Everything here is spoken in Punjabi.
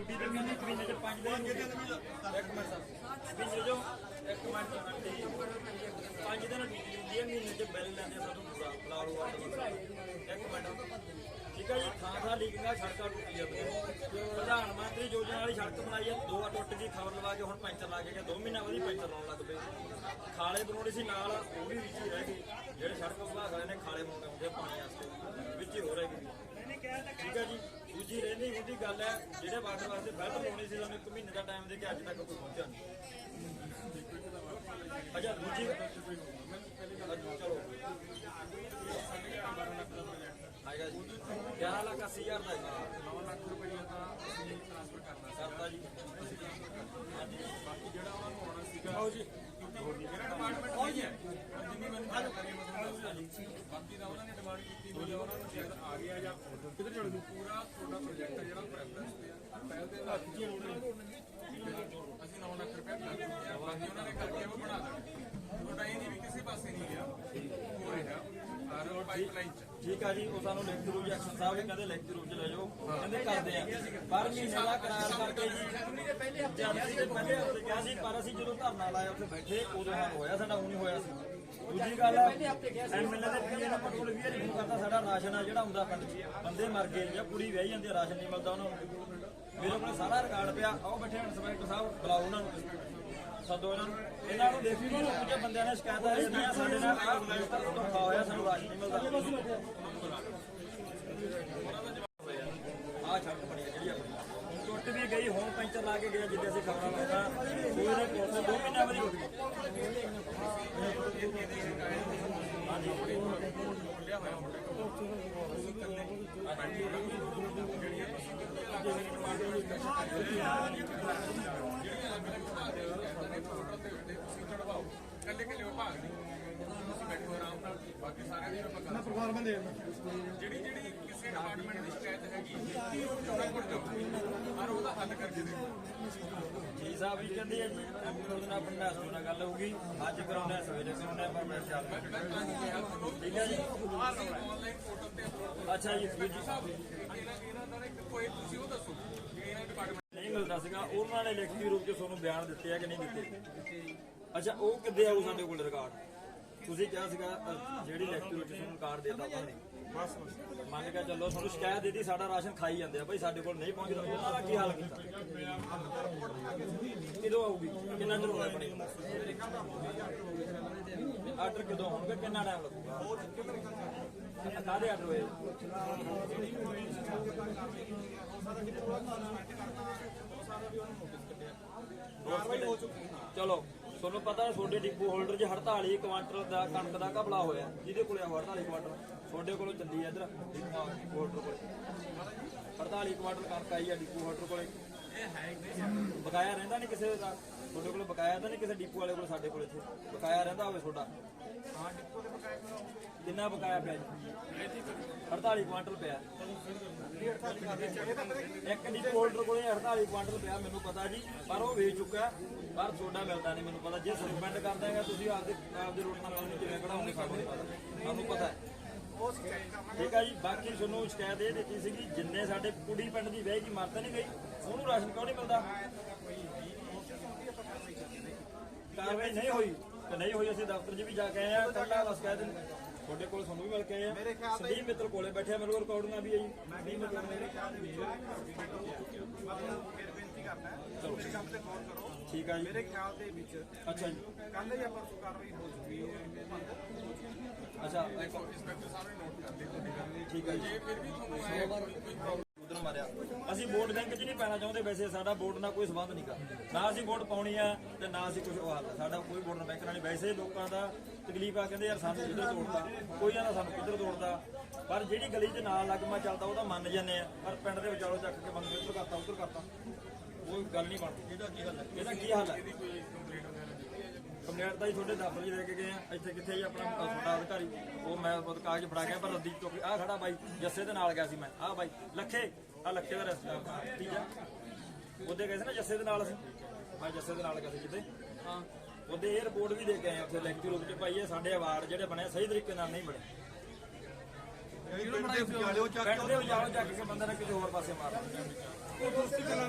ਡਿਊਟੀ ਤੇ ਕਹਿੰਦੇ ਮਹੀਨੇ ਚ ਪੰਜ ਦਿਨ ਇੱਕ ਮਿੰਟ ਮਹੀਨੇ ਚੋਂ ਇੱਕ ਮਿੰਟ ਆਂਟੀ ਪੰਜ ਦਿਨ ਡਿਊਟੀ ਹੁੰਦੀ ਹੈ ਮਹੀਨੇ ਚ ਬਿੱਲ ਲੈਂਦੇ ਸਾਨੂੰ ਪੂਰਾ ਲਾ ਇੱਕ ਮਿੰਟ। ਠੀਕ ਹੈ ਜੀ, ਥਾਂ ਥਾਂ ਲੀਕਿੰਗਾਂ ਸੜਕਾਂ ਟੁੱਟੀ ਜਾਂਦੀਆਂ ਪ੍ਰਧਾਨ ਮੰਤਰੀ ਯੋਜਨਾ ਵਾਲੀ ਸੜਕ ਬਣਾਈ ਹੈ ਦੋ ਟੁੱਟ ਗਈ ਖਬਰ ਲਵਾ ਕੇ ਹੁਣ ਪੈਂਚਰ ਲਾ ਕੇ ਗਿਆ, ਦੋ ਮਹੀਨਾ ਬਾਅਦ ਹੀ ਪੈਂਚਰ ਲਾਉਣ ਲੱਗ ਪਏ। ਖਾਲੇ ਬਣਾਉਣੇ ਸੀ ਨਾਲ, ਉਹ ਵੀ ਵਿੱਚ ਹੀ ਰਹਿ ਗਏ। ਜਿਹੜੇ ਸੜਕ ਵਿਭਾਗ ਵਾਲੇ ਨੇ ਖਾਲੇ ਬਣਾਉਣੇ ਹੁੰਦੇ ਪਾਣੀ ਵਾਸਤੇ, ਵਿੱਚ ਹੀ ਹੋ ਰਹੇ ਠੀਕ ਹੈ ਜੀ। ਗੱਲ ਹੈ ਜਿਹੜੇ ਵਾਟਰ ਵਾਸਤੇ ਬੈਲਟ ਲਾਉਣੀ ਸੀ ਸਾਨੂੰ ਇੱਕ ਮਹੀਨੇ ਦਾ ਟਾਈਮ ਦੇ ਕੇ ਅੱਜ ਤੱਕ ਕੋਈ ਪਹੁੰਚਿਆ ਨਹੀਂ। ਅੱਛਾ ਦੂਜੀ ਚਲੋ ਆਏਗਾ ਜੀ 11 ਲੱਖ 80 ਹਜ਼ਾਰ ਦਾ ਹੈ। 9 ਲੱਖ ਰੁਪਏ ਦਾ ਅਸੀਂ ਟ੍ਰਾਂਸਫਰ ਕਰਨਾ ਕਰਤਾ ਜੀ ਬਾਕੀ ਜਿਹੜਾ ਉਹਨਾਂ ਨੂੰ ਆਉਣਾ ਸੀਗਾ ਆਓ ਜੀ। ਮੇਰਾ ਡਿਪਾਰਟਮੈਂਟ ਨਹੀਂ ਹੈ ਜਿੰਨੀ ਮੈਨੂੰ ਜਾਣਕਾਰੀ ਹੈ ਮਤਲਬ ਬਾਕੀ ਦਾ ਉਹਨਾਂ ਨੇ ਡਿਮਾਂਡ ਕੀਤੀ ਹੋਈ ਹੈ ਉਹਨਾਂ ਨੂੰ ਸ਼ਾਇਦ ਆ ਗਿਆ ਜਾਂ ਕਿਧਰ ਚੜ ਜੂ ਪੂਰਾ ਤੁਹਾਡਾ ਪ੍ਰੋਜੈਕਟ ਹੈ ਜਿਹੜਾ ਪ੍ਰੈਫਰੈਂਸ ਤੇ ਆ ਪਹਿਲ ਦੇ ਆਧਾਰ ਤੇ ਅਸੀਂ 9 ਲੱਖ ਰੁਪਏ ਕਰ ਦਿੱਤੇ ਬਾਕੀ ਉਹਨਾਂ ਨੇ ਕਰਕੇ ਉਹ ਬਣਾ ਦੇਣਾ ਤੁਹਾਡਾ ਇਹ ਨਹੀਂ ਵੀ ਕਿਸੇ ਪਾਸੇ ਨਹੀਂ ਗਿਆ ਹੋ ਰਿਹਾ ਆਰ ਪਾਈਪਲਾਈਨ ਚ ਠੀਕ ਆ ਜੀ, ਉਹ ਸਾਨੂੰ ਲਿਖਤ ਰੂਪ ਜੈਕਸ਼ਨ ਸਾਹਿਬ ਨੇ ਕਹਿੰਦੇ ਲਿਖਤ ਰੂਪ ਲੈ ਜਾਓ। ਕਹਿੰਦੇ ਕਰਦੇ ਆ। ਪਰ ਮਹੀਨੇ ਦਾ ਕਰਾਰ ਕਰਕੇ ਜੀ ਜਦ ਅਸੀਂ ਪਹਿਲੇ ਹਫ਼ਤੇ ਕਿਹਾ ਸੀ, ਪਰ ਅਸੀਂ ਜਦੋਂ ਧਰਨਾ ਲਾਇਆ ਉੱਥੇ ਬੈਠੇ, ਉਦੋਂ ਹੱਲ ਹੋਇਆ ਸਾਡਾ ਹੁਣ ਹੀ ਹੋਇਆ ਸੀ। ਦੂਜੀ ਗੱਲ ਐਮਐਲਏ ਦੇ ਪੀਏ ਦਾ ਪਟਰੋਲ ਵੀ ਨਹੀਂ ਕਰਦਾ, ਸਾਡਾ ਰਾਸ਼ਨ ਆ, ਜਿਹੜਾ ਹੁੰਦਾ ਪਿੰਡ ਬੰਦੇ ਮਰ ਗਏ, ਜਾਂ ਕੁੜੀ ਵਿਆਹੀ ਜਾਂਦੀ ਰਾਸ਼ਨ ਨਹੀਂ ਮਿਲਦਾ ਉਹਨਾਂ ਨੂੰ। ਮੇਰੇ ਕੋਲ ਸਾਰਾ ਰਿਕਾਰਡ ਪਿਆ, ਆਓ ਬੈਠੇ ਇੰਸਪੈਕਟਰ ਸਾਹਿਬ, ਬੁਲਾਓ ਉਹਨਾਂ ਨੂੰ। ਸੱਦੋ ਇਹਨਾਂ ਨੂੰ। ਇਹਨਾਂ ਨੂੰ ਦੇਖੀ ਨੂੰ ਦੂਜੇ ਬੰਦਿਆਂ ਨੇ ਸ਼ਿਕਾਇਤਾਂ ਦਿੱਤੀਆਂ ਸਾਡੇ ਨਾਲ ਆਹ ਧੋਖਾ ਹੋਇਆ ਸਾਨੂੰ ਰਾਸ਼ਨ ਨਹੀਂ ਮਿਲਦਾ। ਆ ਛੱਡ ਬਣੀ ਆ ਜਿਹੜੀ ਆਪਣੀ ਟੁੱਟ ਵੀ ਗਈ ਹੁਣ ਪੈਂਚਰ ਲਾ ਕੇ ਗਿਆ ਜਿੱਦੇ ਅਸੀਂ ਖਬਰਾਂ ਲਾਉਂਦਾ ਕੋਈ ਨੇ ਕੋਲ ਦੋ ਮਹੀਨਾ ਵਾਰੀ ਹੋ ਗਈ। ਖੁੱਲਿਆ ਹੋਇਆ ਮੁੰਡੇ ਕੋਲ ਤੁਸੀਂ ਕੰਨੇ ਬੈਠੇ ਹੋ ਜਿਹੜੀਆਂ ਤੁਸੀਂ ਕਿੰਨੀਆਂ ਲੱਖ ਦੀ ਡਿਮਾਂਡ ਜਿਹੜੀਆਂ ਅਲੱਗ ਅਲੱਗ ਵਿਭਾਗ ਦੇ ਕਹਿੰਦੇ ਨੇ ਪੋਰਟਲ ਤੇ ਉੱਤੇ ਤੁਸੀਂ ਚੜਵਾਓ ਕੱਲੇ ਕੱਲੇ ਵਿਭਾਗ ਨਹੀਂ ਤੁਸੀਂ ਬੈਠੋ ਆਰਾਮ ਨਾਲ ਬਾਕੀ ਸਾਰਿਆਂ ਦੀ ਆਪਾਂ ਗੱਲ ਪਰਿਵਾਰ ਬੰਦੇ ਜਿਹੜੀ ਜਿਹੜੀ ਕਿਸੇ ਡਿਪਾਰਟਮੈਂਟ ਦੀ ਸ਼ਿਕਾਇਤ ਹੈਗੀ ਉਹਨਾਂ ਕੋਲ ਜਾਓ ਔਰ ਉਹਦਾ ਹੱਲ ਕਰਕੇ ਦੇਖੋ ਜੀ ਸਾਹਿਬ ਵੀ ਕਹਿੰਦੇ ਆ ਜੀ ਐਮਪੀ ਨਾਲ ਆਪਣੀ ਮੈਸੇਜ ਨਾਲ ਗੱਲ ਹੋਊਗੀ। ਅੱਜ ਕਰਾਉਣਾ ਹੈ, ਸਵੇਰੇ ਕਰਾਉਣਾ ਹੈ, ਪਰ ਮੈਂ ਚੱਲ ਮੈਂ ਤਾਂ ਹੀ ਕਿਹਾ ਤੁਹਾਨੂੰ ਠੀਕ ਹੈ ਜੀ। ਆਨਲਾਈਨ ਪੋਰਟਲ ਤੇ ਅਪਲੋਡ ਅੱਛਾ ਜੀ ਵੀਰ ਜੀ। ਸਾਹਿਬ ਇਹਨਾਂ ਇਹਨਾਂ ਦਾ ਇੱਕ ਕੋਈ ਤੁਸੀਂ ਉਹ ਦੱਸੋ ਕਿ ਇਹਨਾਂ ਡਿਪਾਰਟਮੈਂਟ ਨਹੀਂ ਮਿਲਦਾ ਸੀਗਾ ਉਹਨਾਂ ਨੇ ਲਿਖਤੀ ਰੂਪ ਚ ਤੁਹਾਨੂੰ ਬਿਆਨ ਦਿੱਤੇ ਆ ਕਿ ਨਹੀਂ ਦਿੱਤੇ? ਅੱਛਾ ਉਹ ਕਿੱਦੇ ਆਊ ਸਾਡੇ ਕੋਲ ਰਿਕਾਰਡ ਤੁਸੀਂ ਕਿਹਾ ਸੀਗਾ ਅ, ਜਿਹੜੀ ਲਿਖਤੀ ਰੂਪ ਚ ਤੁਹਾਨੂੰ ਰਿਕਾਰਡ ਦੇਤਾ ਉਹਨਾਂ ਨੇ। ਬਸ ਮੰਨ ਕੇ ਚੱਲੋ ਤੁਹਾਨੂੰ ਸ਼ਿਕਾਇਤ ਦਿੱਤੀ ਸਾਡਾ ਰਾਸ਼ਨ ਖਾਈ ਜਾਂਦੇ ਆ। ਭਾਈ ਸਾਡੇ ਕੋਲ ਨਹੀਂ ਪਹੁੰਚਦਾ ਉਹਨਾਂ ਦਾ ਕੀ ਹਾਲ ਕੀਤਾ? ਕਿਦੋਂ ਆਊਗੀ? ਕਿੰਨਾ ਚਿਰ ਹੋਇਆ ਬਣੀ ਆਰਡਰ ਕਦੋਂ ਹੋਣਗੇ? ਕਿੰਨਾ ਟਾਈਮ ਲੱਗੂਗਾ? ਕਾਹਦੇ ਆਰਡਰ ਹੋਏ? ਚਲੋ ਤੁਹਾਨੂੰ ਪਤਾ ਹੈ ਤੁਹਾਡੇ ਡਿਪੂ ਹੋਲਡਰ 'ਚ 48 ਕੁਆਂਟਲ ਦਾ ਕਣਕ ਦਾ ਘਪਲਾ ਹੋਇਆ। ਜਿਹਦੇ ਕੋਲੇ ਆ 48 ਕੁਆਂਟਲ ਤੁਹਾਡੇ ਕੋਲੋਂ ਚੱਲੀ ਆ ਇਧਰ। ਡਿਪੂ ਹੋਲਡਰ ਕੋਲੇ। 48 ਕੁਆਂਟਲ ਕਣਕ ਆਈ ਹੈ ਡਿਪੂ ਹੋਲਡਰ ਕੋਲੇ। ਬਕਾਇਆ ਰਹਿੰਦਾ ਨਹੀਂ ਕਿਸੇ ਦਾ। ਤੁਹਾਡੇ ਕੋਲ ਬਕਾਇਆ ਤਾਂ ਨਹੀਂ ਕਿਸੇ ਡਿਪੂ ਵਾਲੇ ਕੋਲ ਸਾਡੇ ਕੋਲ ਇੱਥੇ। ਬਕਾਇਆ ਰਹਿੰਦਾ ਹੋਵੇ ਤੁਹਾਡਾ। ਹਾਂ ਡਿਪੂ ਦੇ ਬਕਾਇਆ ਕਿੰਨਾ ਬਕਾਇਆ ਪਿਆ ਜੀ? 48 ਕੁਆਂਟਲ ਪਿਆ। ਇੱਕ ਡਿਪੂ ਹੋਲਡਰ ਕੋਲੇ 48 ਕੁਆਂਟਲ ਪਿਆ ਮੈਨੂੰ ਪਤਾ ਜੀ। ਪਰ ਉਹ ਵੇਚ ਚੁੱਕਾ ਪਰ ਤੁਹਾਡਾ ਮਿਲਦਾ ਨਹੀਂ ਮੈਨੂੰ ਪਤਾ। ਜੇ ਸਸਪੈਂਡ ਕਰ ਦੇਗਾ ਤੁਸੀਂ ਆਪਦੇ ਆਪਦੇ ਰੋਡ ਨਾਲ ਕਿਵੇਂ ਕਢਾਉਂਗੇ ਸਾਨੂੰ ਪਤਾ। ਹੈ। ਠੀਕ ਹੈ ਜੀ ਬਾਕੀ ਤੁਹਾਨੂੰ ਸ਼ਿਕਾਇਤ ਇਹ ਦਿੱਤੀ ਸੀਗੀ ਜਿੰਨੇ ਸਾਡੇ ਕੁੜੀ ਪਿੰਡ ਦੀ ਵਿਆਹ ਦੀ ਮਰਦ ਨਹੀਂ ਗਈ। ਉਹਨੂੰ ਰਾਸ਼ਨ ਕਿਉਂ ਨਹੀਂ ਮਿਲਦਾ? ਕਾਰਵਾਈ ਨਹੀਂ ਹੋਈ। ਤੇ ਨਹੀਂ ਹੋਈ ਅਸੀਂ ਦਫ਼ਤਰ 'ਚ ਵੀ ਜਾ ਕੇ ਆਏ ਆ ਕੱਲਾ ਬਸ ਕਹਿ ਦਿੰਦੇ ਤੁਹਾਡੇ ਕੋਲ ਤੁਹਾਨੂੰ ਵੀ ਮਿਲ ਕੇ ਆਏ ਆ ਸੰਦੀਪ ਮਿੱਤਰ ਕੋਲੇ ਬੈਠੇ ਆ ਮੇਰੇ ਕੋਲ ਰਿਕਾਰਡਿੰਗਾਂ ਵੀ ਹੈ ਜੀ ਸੰਦੀਪ ਮਿੱਤਰ ਮੇਰੇ ਖਿਆਲ ਦੀ ਬੇਨਤੀ ਕਰਨਾ ਹੈ ਮੇਰੇ ਕੰਮ ਤੇ ਗੌਰ ਕਰੋ। ਠੀਕ ਆ ਜੀ। ਮੇਰੇ ਖਿਆਲ ਦੇ ਵਿੱਚ ਅੱਛਾ ਜੀ। ਕੱਲ ਜਾਂ ਪਰਸੋਂ ਕਾਰਵਾਈ ਹੋ ਚੁੱਕੀ ਹੈ ਅੱਛਾ ਇੰਸਪੈਕਟਰ ਸਾਹਿਬ ਨੇ ਨੋਟ ਕਰ ਲਈ ਤੁਹਾਡੀ ਗੱਲ ਠੀਕ ਆ ਜੀ। ਜੇ ਫਿਰ ਵੀ ਤੁਹਾਨੂੰ ਕੋਈ ਕੋਈ ਉਧਰ ਮਾਰਿਆ। ਅਸੀਂ ਵੋਟ ਬੈਂਕ 'ਚ ਨਹੀਂ ਪੈਣਾ ਚਾਹੁੰਦੇ ਵੈਸੇ ਸਾਡਾ ਵੋਟ ਨਾਲ ਕੋਈ ਸੰਬੰਧ ਨਹੀਂਗਾ ਨਾ ਅਸੀਂ ਵੋਟ ਪਾਉਣੀ ਆ ਤੇ ਨਾ ਅਸੀਂ ਕੁਝ ਉਹ ਹਾਲ ਸਾਡਾ ਕੋਈ ਵੋਟ ਬੈਂਕ ਨਾਲ ਨਹੀਂ। ਵੈਸੇ ਲੋਕਾਂ ਦਾ ਤਕਲੀਫ ਆ ਕਹਿੰਦੇ ਯਾਰ ਸਾਨੂੰ ਕਿੱਧਰ ਤੋੜਦਾ? ਕੋਈ ਕਹਿੰਦਾ ਸਾਨੂੰ ਕਿੱਧਰ ਤੋੜਦਾ? ਪਰ ਜਿਹੜੀ ਗਲੀ 'ਚ ਨਾਲ ਲੱਗਮਾ ਚੱਲਦਾ ਉਹ ਤਾਂ ਮੰਨ ਜਾਂਦੇ ਆ। ਪਰ ਪਿੰਡ ਦੇ ਵਿਚਾਲੋਂ ਚੱਕ ਕੇ ਬੰਦੇ ਉੱਧਰ ਕਰਤਾ ਉੱਧਰ ਕਰਤਾ। ਉਹ ਗੱਲ ਨਹੀਂ ਬਣਦੀ। ਇਹਦਾ ਕੀ ਹੱਲ ਹੈ ਇਹਦਾ ਕੀ ਹੱਲ ਹੈ ਕੋਈ ਕੰਪਲੇਂਟ ਵਗੈਰਾ ਦਿੱਤੀ ਹੈ ਤੁਹਾਡੇ ਦਫ਼ਤਰ 'ਚ ਲੈ ਕੇ ਗਏ ਆ। ਇੱਥੇ ਕਿੱਥੇ ਜੀ ਆਪਣਾ ਤੁਹਾਡਾ ਅਧਿਕਾਰੀ? ਉਹ ਮੈਂ ਕਾਗਜ਼ ਫੜਾ ਗਿਆ ਪਰ ਰੱਦੀ ਚੁੱਕ ਆ ਖੜਾ ਬਾਈ ਜੱਸੇ ਦੇ ਨਾਲ ਗਿਆ ਸੀ ਮੈਂ। ਆ ਬਾਈ ਲੱਖੇ। ਆ ਲੱਖੇ ਦਾ ਰਸਤਾ। ਤੀਜਾ ਉਹਦੇ ਗਏ ਸੀ ਨਾ ਜੱਸੇ ਦੇ ਨਾਲ ਅਸੀਂ। ਮੈਂ ਜੱਸੇ ਦੇ ਨਾਲ ਗਿਆ ਸੀ ਜਿੱਦੇ। ਹਾਂ। ਉਹਦੇ ਇਹ ਰਿਪੋਰਟ ਵੀ ਦੇ ਕੇ ਆਏ ਉੱਥੇ ਲੈਕਚਰ ਰੂਪ 'ਚ। ਭਾਈ ਇਹ ਸਾਡੇ ਅਵਾਰਡ ਜਿਹੜੇ ਬਣੇ ਸਹੀ ਤਰੀਕੇ ਨਾਲ ਨਹੀਂ ਬਣੇ। ਪਿੰਡ ਦੇ ਵਿਚਾਲੋਂ ਚੱਕ ਕੇ ਬੰਦੇ ਨੇ ਕਿਸੇ ਹੋਰ ਪਾਸੇ ਮਾਰ ਦਿੱਤਾ।